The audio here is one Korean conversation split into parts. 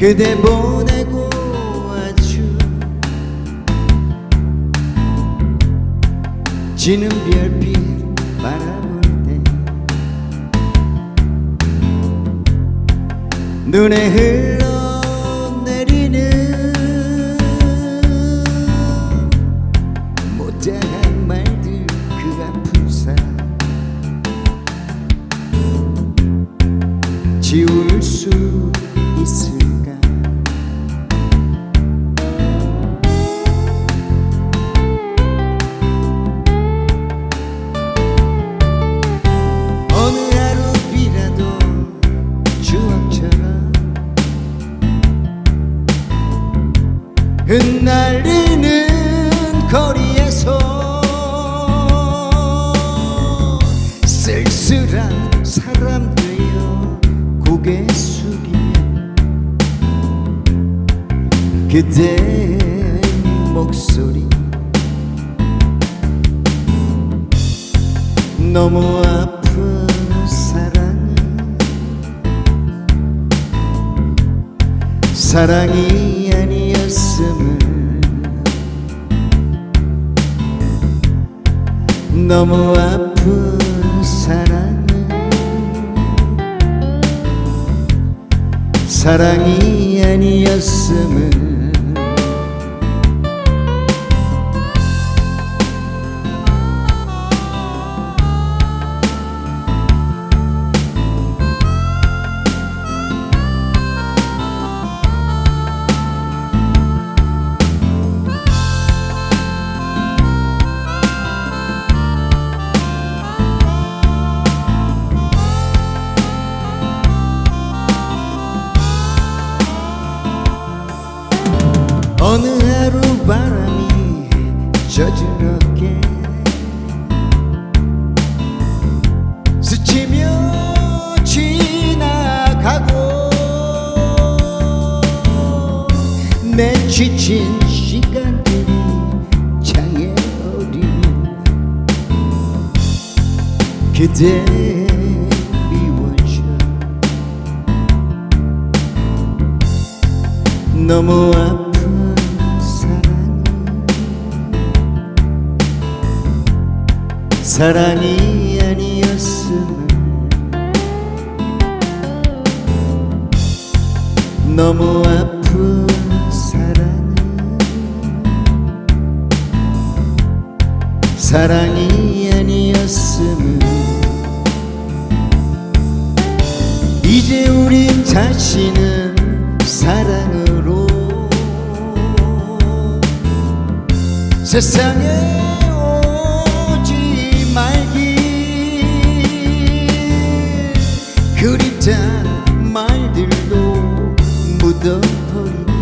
그대 보내고 아주 지는 별빛 바라볼 때. 눈에 흘러내리는 못다한 말들 그 아픈 사랑 지울 수 있을 그대 목소리. 너무 아픈 사랑은 사랑이 아니었음을. 너무 아픈 사랑은 사랑이 아니었음을 어느 하루 바람이 젖은 어깨 스치며 지나가고 내 지친 시간들이 창에 어리면 그대 미워져. 너무 아픈 사랑이 아니었음을 너무 아픈 사랑은 사랑이 아니었음을 이제 우린 자신은 사랑으로 세상에 그립단 말들도 묻어버리기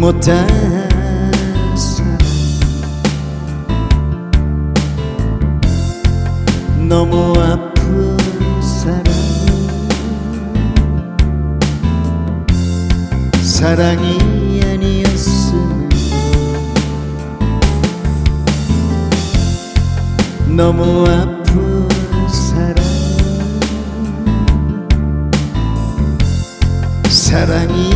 못한 사랑 너무 아픈 사랑 사랑이 아니었음을 너무 아픈 rangi